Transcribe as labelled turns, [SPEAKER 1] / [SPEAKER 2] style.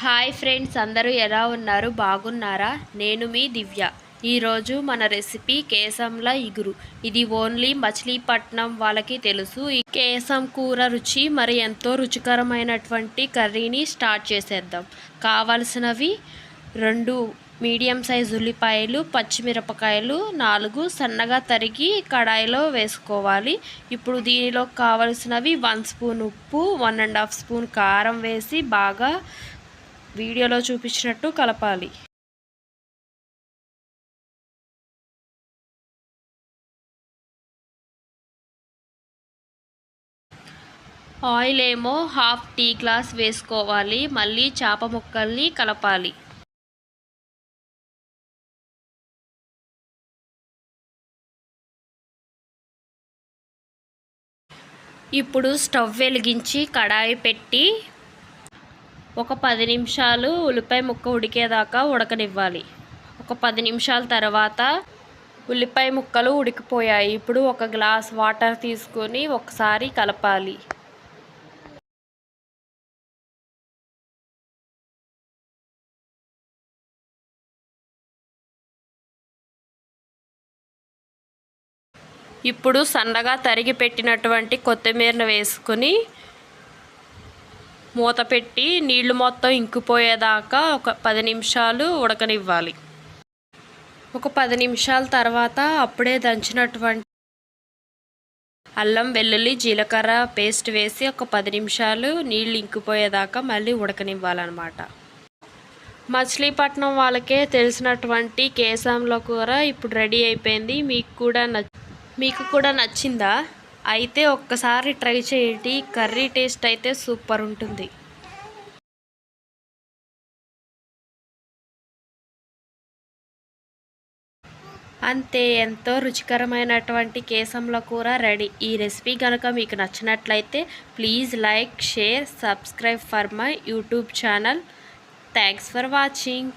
[SPEAKER 1] Hi friends అందరూ ఎలా ఉన్నారు? బాగున్నారా? నేను మీ దివ్య. ఈరోజు మన రెసిపీ కేసంల ఇగురు. ఇది ఓన్లీ మచిలీపట్నం వాళ్ళకి తెలుసు. ఈ కేసం కూర రుచి మరి ఎంతో రుచికరమైనటువంటి కర్రీని స్టార్ట్ చేసేద్దాం. కావలసినవి రెండు మీడియం సైజ్ ఉల్లిపాయలు పచ్చిమిరపకాయలు నాలుగు సన్నగా తరిగి కడాయిలో వేసుకోవాలి. ఇప్పుడు దీనిలో కావలసినవి వన్ స్పూన్ ఉప్పు వన్ అండ్ హాఫ్ స్పూన్ కారం వేసి బాగా వీడియోలో చూపించినట్టు కలపాలి. ఆయిల్ ఏమో హాఫ్ టీ గ్లాస్ వేసుకోవాలి మళ్ళీ చేప ముక్కల్ని కలపాలి. ఇప్పుడు స్టవ్ వెలిగించి కడాయి పెట్టి ఒక పది నిమిషాలు ఉల్లిపాయ ముక్క ఉడికేదాకా ఉడకనివ్వాలి. ఒక పది నిమిషాల తర్వాత ఉల్లిపాయ ముక్కలు ఉడికిపోయాయి. ఇప్పుడు ఒక గ్లాస్ వాటర్ తీసుకొని ఒకసారి కలపాలి. ఇప్పుడు సన్నగా తరిగి పెట్టినటువంటి కొత్తిమీరను వేసుకొని మూత పెట్టి నీళ్ళు మొత్తం ఇంకిపోయేదాకా ఒక పది నిమిషాలు ఉడకనివ్వాలి. ఒక పది నిమిషాల తర్వాత అప్పుడే దంచినటువంటి అల్లం వెల్లుల్లి జీలకర్ర పేస్ట్ వేసి ఒక పది నిమిషాలు నీళ్ళు ఇంకిపోయేదాకా మళ్ళీ ఉడకనివ్వాలన్నమాట. మచిలీపట్నం వాళ్ళకే తెలిసినటువంటి కేసంలో కూర ఇప్పుడు రెడీ అయిపోయింది. మీకు కూడా మీకు కూడా నచ్చిందా? అయితే ఒక్కసారి ట్రై చేయండి. కర్రీ టేస్ట్ అయితే సూపర్ ఉంటుంది. అంతే ఎంతో రుచికరమైనటువంటి కేసంల కూర రెడీ. ఈ రెసిపీ కనుక మీకు నచ్చినట్లయితే please like share subscribe for my YouTube channel. Thanks for watching.